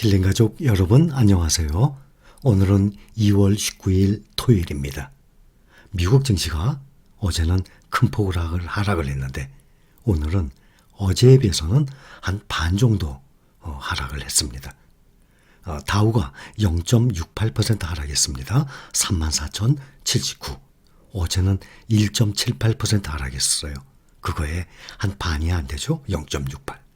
힐링 가족 여러분 안녕하세요. 오늘은 2월 19일 토요일입니다. 미국 증시가 어제는 큰 폭으로 하락을 했는데 오늘은 어제에 비해서는 한 반 정도 어, 하락을 했습니다. 어, 다우가 0.68% 하락했습니다. 34,079. 어제는 1.78% 하락했어요. 그거에 한 반이 안 되죠? 0.68.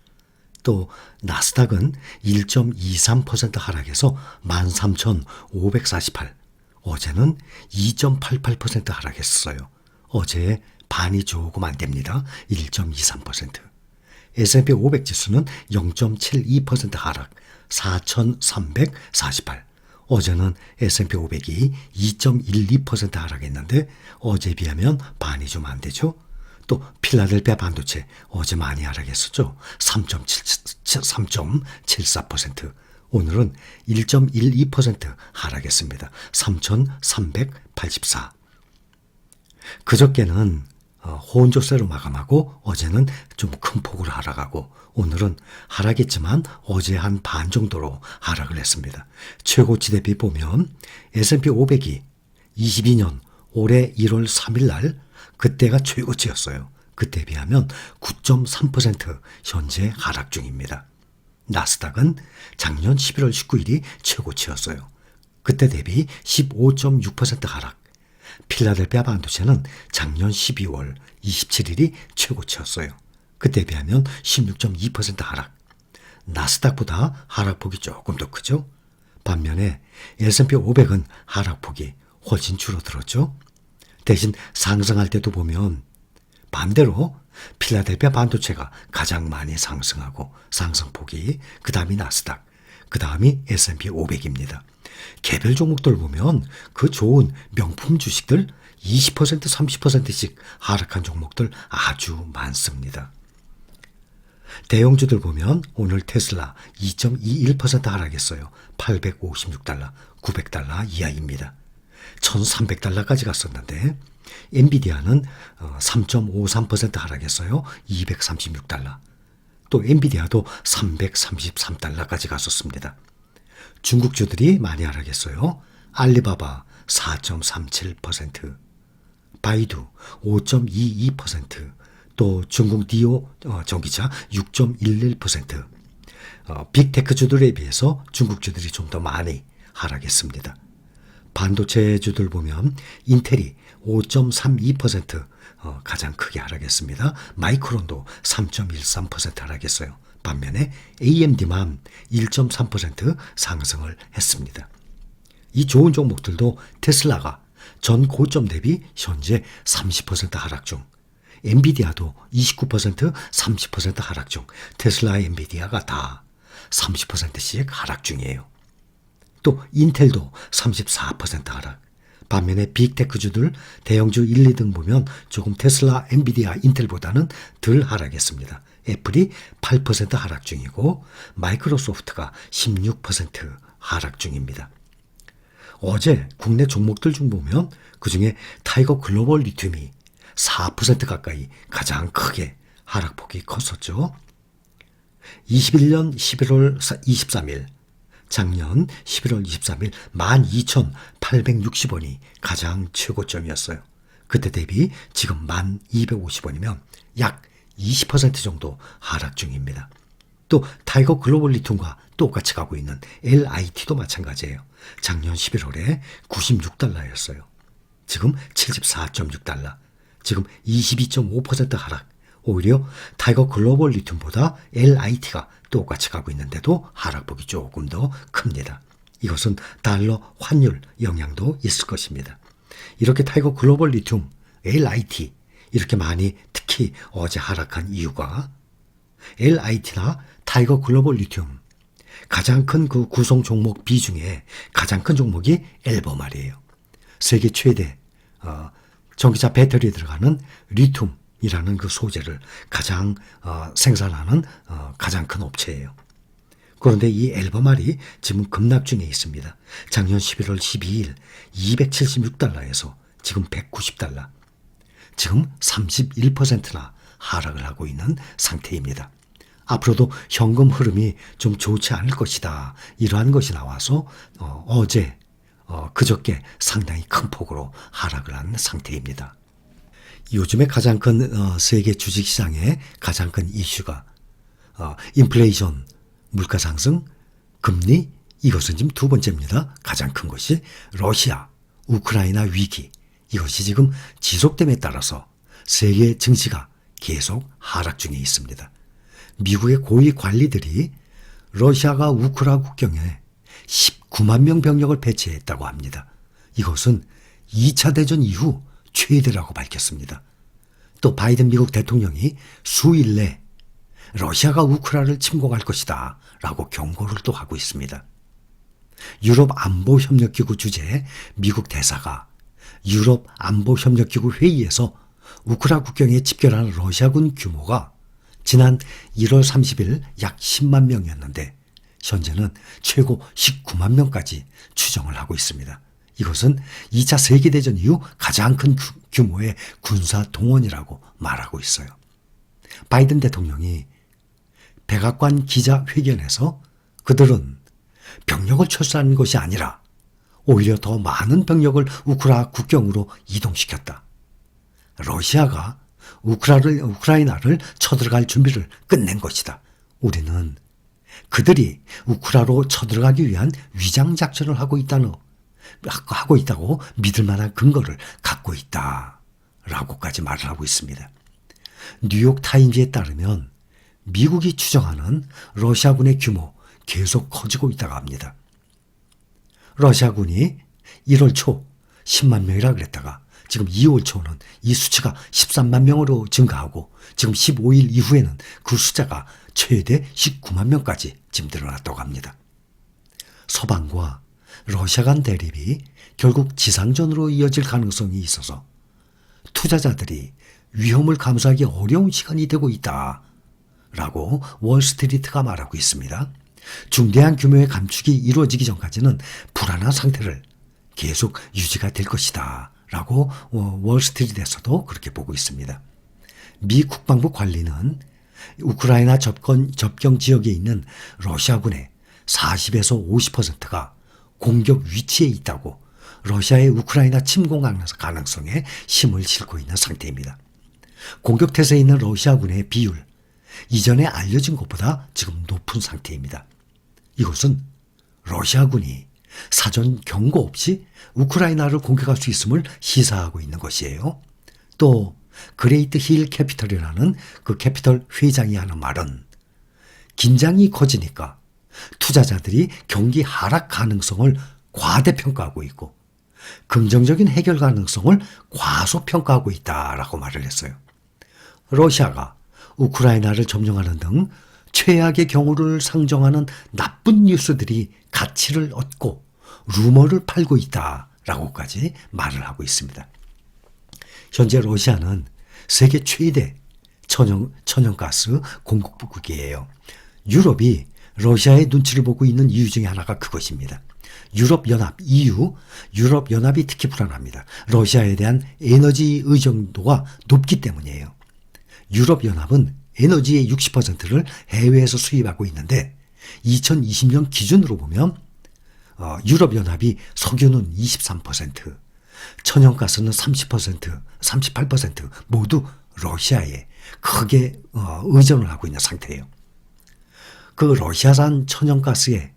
또 나스닥은 1.23% 하락해서 13,548. 어제는 2.88% 하락했어요. 어제 반이 조금 안 됩니다. 1.23%. S&P 500 지수는 0.72% 하락, 4,348. 어제는 S&P 500이 2.12% 하락했는데 어제 비하면 반이 좀 안 되죠. 또 필라델피아 반도체 어제 많이 하락했었죠. 3.74%. 오늘은 1.12% 하락했습니다. 3,384. 그저께는 어, 호온조세로 마감하고 어제는 좀 큰 폭으로 하락하고 오늘은 하락했지만 어제 한 반 정도로 하락을 했습니다. 최고치 대비 보면 S&P 500이 22년 올해 1월 3일 날 그때가 최고치였어요. 그때 비하면 9.3% 현재 하락 중입니다. 나스닥은 작년 11월 19일이 최고치였어요. 그때 대비 15.6% 하락. 필라델피아 반도체는 작년 12월 27일이 최고치였어요. 그때 비하면 16.2% 하락. 나스닥보다 하락폭이 조금 더 크죠? 반면에 S&P 500은 하락폭이 훨씬 줄어들었죠? 대신 상승할 때도 보면 반대로 필라델피아 반도체가 가장 많이 상승하고 상승폭이 그 다음이 나스닥, 그 다음이 S&P 500입니다. 개별 종목들 보면 그 좋은 명품 주식들 20% 30%씩 하락한 종목들 아주 많습니다. 대형주들 보면 오늘 테슬라 2.21% 하락했어요. 856달러, 900달러 이하입니다. 1300달러까지 갔었는데 엔비디아는 3.53% 하락했어요. 236달러. 또 엔비디아도 333달러까지 갔었습니다. 중국주들이 많이 하락했어요. 알리바바 4.37%, 바이두 5.22%, 또 중국 디오 어, 전기차 6.11%. 어, 빅테크주들에 비해서 중국주들이 좀 더 많이 하락했습니다. 반도체주들 보면 인텔이 5.32% 어, 가장 크게 하락했습니다. 마이크론도 3.13% 하락했어요. 반면에 AMD만 1.3% 상승을 했습니다. 이 좋은 종목들도 테슬라가 전 고점 대비 현재 30% 하락 중, 엔비디아도 29%, 30% 하락 중, 테슬라, 엔비디아가 다 30%씩 하락 중이에요. 또 인텔도 34% 하락. 반면에 빅테크주들 대형주 1, 2등 보면 조금 테슬라, 엔비디아, 인텔보다는 덜 하락했습니다. 애플이 8% 하락 중이고 마이크로소프트가 16% 하락 중입니다. 어제 국내 종목들 중 보면 그 중에 타이거 글로벌 리튬이 4% 가까이 가장 크게 하락폭이 컸었죠. 21년 11월 23일 작년 11월 23일 12,860원이 가장 최고점이었어요. 그때 대비 지금 1,250원이면 약 20% 정도 하락 중입니다. 또 타이거 글로벌 리튬과 똑같이 가고 있는 LIT도 마찬가지예요. 작년 11월에 96달러였어요. 지금 74.6달러. 지금 22.5% 하락. 오히려 타이거 글로벌 리튬보다 LIT가 똑같이 가고 있는데도 하락폭이 조금 더 큽니다. 이것은 달러 환율 영향도 있을 것입니다. 이렇게 타이거 글로벌 리튬, LIT 이렇게 많이 특히 어제 하락한 이유가 LIT나 타이거 글로벌 리튬 가장 큰 그 구성 종목 비중에 가장 큰 종목이 앨범알이에요. 세계 최대 어, 전기차 배터리에 들어가는 리튬 이라는 그 소재를 가장 어, 생산하는 어, 가장 큰 업체예요. 그런데 이 앨범알이 지금 급락 중에 있습니다. 작년 11월 12일 276달러에서 지금 190달러. 지금 31%나 하락을 하고 있는 상태입니다. 앞으로도 현금 흐름이 좀 좋지 않을 것이다. 이러한 것이 나와서 어, 제 어, 그저께 상당히 큰 폭으로 하락을 한 상태입니다. 요즘에 가장 큰 어, 세계 주식시장의 가장 큰 이슈가 어, 인플레이션, 물가 상승, 금리 이것은 지금 두 번째입니다. 가장 큰 것이 러시아, 우크라이나 위기 이것이 지금 지속됨에 따라서 세계 증시가 계속 하락 중에 있습니다. 미국의 고위 관리들이 러시아가 우크라 국경에 19만 명 병력을 배치했다고 합니다. 이것은 2차 대전 이후 최대라고 밝혔습니다. 또 바이든 미국 대통령이 수일 내 러시아가 우크라를 침공할 것이다 라고 경고를 또 하고 있습니다. 유럽 안보협력기구 주재 미국 대사가 유럽 안보협력기구 회의에서 우크라 국경에 집결한 러시아군 규모가 지난 1월 30일 약 10만 명이었는데 현재는 최고 19만 명까지 추정을 하고 있습니다. 이것은 2차 세계대전 이후 가장 큰 규모의 군사 동원이라고 말하고 있어요. 바이든 대통령이 백악관 기자회견에서 그들은 병력을 철수하는 것이 아니라 오히려 더 많은 병력을 우크라 국경으로 이동시켰다. 러시아가 우크라를, 우크라이나를 쳐들어갈 준비를 끝낸 것이다. 우리는 그들이 우크라로 쳐들어가기 위한 위장 작전을 하고 있다는 하고 있다고 믿을 만한 근거를 갖고 있다. 라고까지 말을 하고 있습니다. 뉴욕 타임즈에 따르면 미국이 추정하는 러시아군의 규모 계속 커지고 있다고 합니다. 러시아군이 1월 초 10만 명이라 그랬다가 지금 2월 초는 이 수치가 13만 명으로 증가하고 지금 15일 이후에는 그 숫자가 최대 19만 명까지 지금 늘어났다고 합니다. 서방과 러시아 간 대립이 결국 지상전으로 이어질 가능성이 있어서 투자자들이 위험을 감수하기 어려운 시간이 되고 있다. 라고 월스트리트가 말하고 있습니다. 중대한 규모의 감축이 이루어지기 전까지는 불안한 상태를 계속 유지가 될 것이다. 라고 월스트리트에서도 그렇게 보고 있습니다. 미 국방부 관리는 우크라이나 접근, 접경 지역에 있는 러시아군의 40에서 50%가 공격 위치에 있다고 러시아의 우크라이나 침공 가능성에 힘을 실고 있는 상태입니다. 공격태세에 있는 러시아군의 비율, 이전에 알려진 것보다 지금 높은 상태입니다. 이것은 러시아군이 사전 경고 없이 우크라이나를 공격할 수 있음을 시사하고 있는 것이에요. 또 그레이트 힐 캐피털이라는 그 캐피털 회장이 하는 말은 긴장이 커지니까 투자자들이 경기 하락 가능성을 과대평가하고 있고 긍정적인 해결 가능성을 과소평가하고 있다라고 말을 했어요. 러시아가 우크라이나를 점령하는 등 최악의 경우를 상정하는 나쁜 뉴스들이 가치를 얻고 루머를 팔고 있다라고까지 말을 하고 있습니다. 현재 러시아는 세계 최대 천연, 천연가스 공급국이에요. 유럽이 러시아의 눈치를 보고 있는 이유 중에 하나가 그것입니다. 유럽연합, EU, 유럽연합이 특히 불안합니다. 러시아에 대한 에너지 의존도가 높기 때문이에요. 유럽연합은 에너지의 60%를 해외에서 수입하고 있는데 2020년 기준으로 보면 어, 유럽연합이 석유는 23%, 천연가스는 30%, 38% 모두 러시아에 크게 어, 의존을 하고 있는 상태예요. 그 러시아산 천연가스에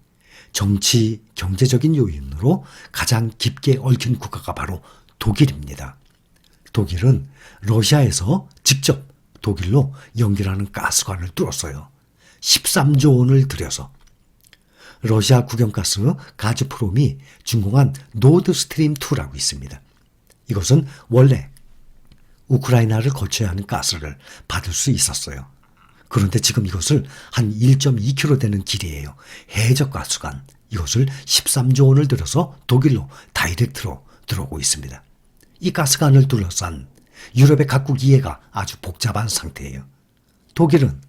정치, 경제적인 요인으로 가장 깊게 얽힌 국가가 바로 독일입니다. 독일은 러시아에서 직접 독일로 연결하는 가스관을 뚫었어요. 13조 원을 들여서 러시아 국영가스 가즈프롬이 준공한 노드 스트림 2라고 있습니다. 이것은 원래 우크라이나를 거쳐야 하는 가스를 받을 수 있었어요. 그런데 지금 이것을 한 1.2km 되는 길이에요. 해적 가스관. 이것을 13조 원을 들여서 독일로 다이렉트로 들어오고 있습니다. 이 가스관을 둘러싼 유럽의 각국 이해가 아주 복잡한 상태예요. 독일은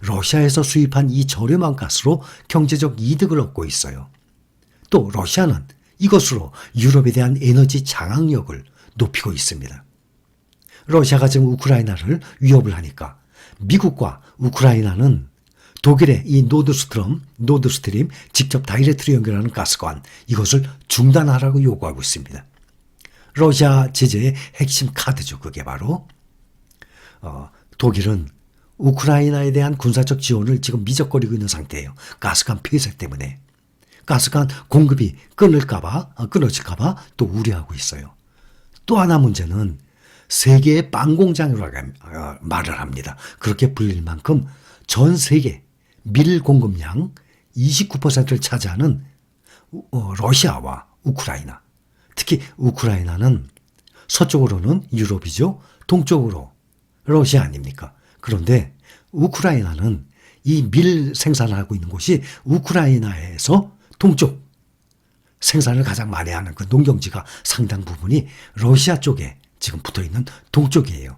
러시아에서 수입한 이 저렴한 가스로 경제적 이득을 얻고 있어요. 또 러시아는 이것으로 유럽에 대한 에너지 장악력을 높이고 있습니다. 러시아가 지금 우크라이나를 위협을 하니까 미국과 우크라이나는 독일의 이 노드스트럼, 노드스트림 직접 다이렉트로 연결하는 가스관 이것을 중단하라고 요구하고 있습니다. 러시아 제재의 핵심 카드죠. 그게 바로 어, 독일은 우크라이나에 대한 군사적 지원을 지금 미적거리고 있는 상태예요. 가스관 폐쇄 때문에. 가스관 공급이 끊을까봐, 어, 끊어질까봐 또 우려하고 있어요. 또 하나 문제는 세계의 빵 공장이라고 어, 말을 합니다. 그렇게 불릴 만큼 전 세계 밀 공급량 29%를 차지하는 우- 어, 러시아와 우크라이나. 특히 우크라이나는 서쪽으로는 유럽이죠. 동쪽으로 러시아 아닙니까? 그런데 우크라이나는 이 밀 생산을 하고 있는 곳이 우크라이나에서 동쪽 생산을 가장 많이 하는 그 농경지가 상당 부분이 러시아 쪽에 지금 붙어 있는 동쪽이에요.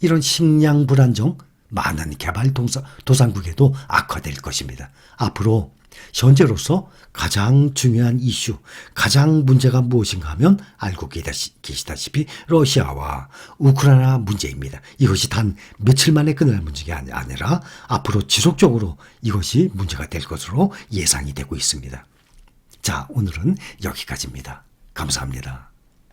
이런 식량 불안정 많은 개발 동사, 도상국에도 악화될 것입니다. 앞으로 현재로서 가장 중요한 이슈, 가장 문제가 무엇인가 하면 알고 계시다시피 러시아와 우크라이나 문제입니다. 이것이 단 며칠 만에 끝날 문제가 아니- 아니라 앞으로 지속적으로 이것이 문제가 될 것으로 예상이 되고 있습니다. 자, 오늘은 여기까지입니다. 감사합니다.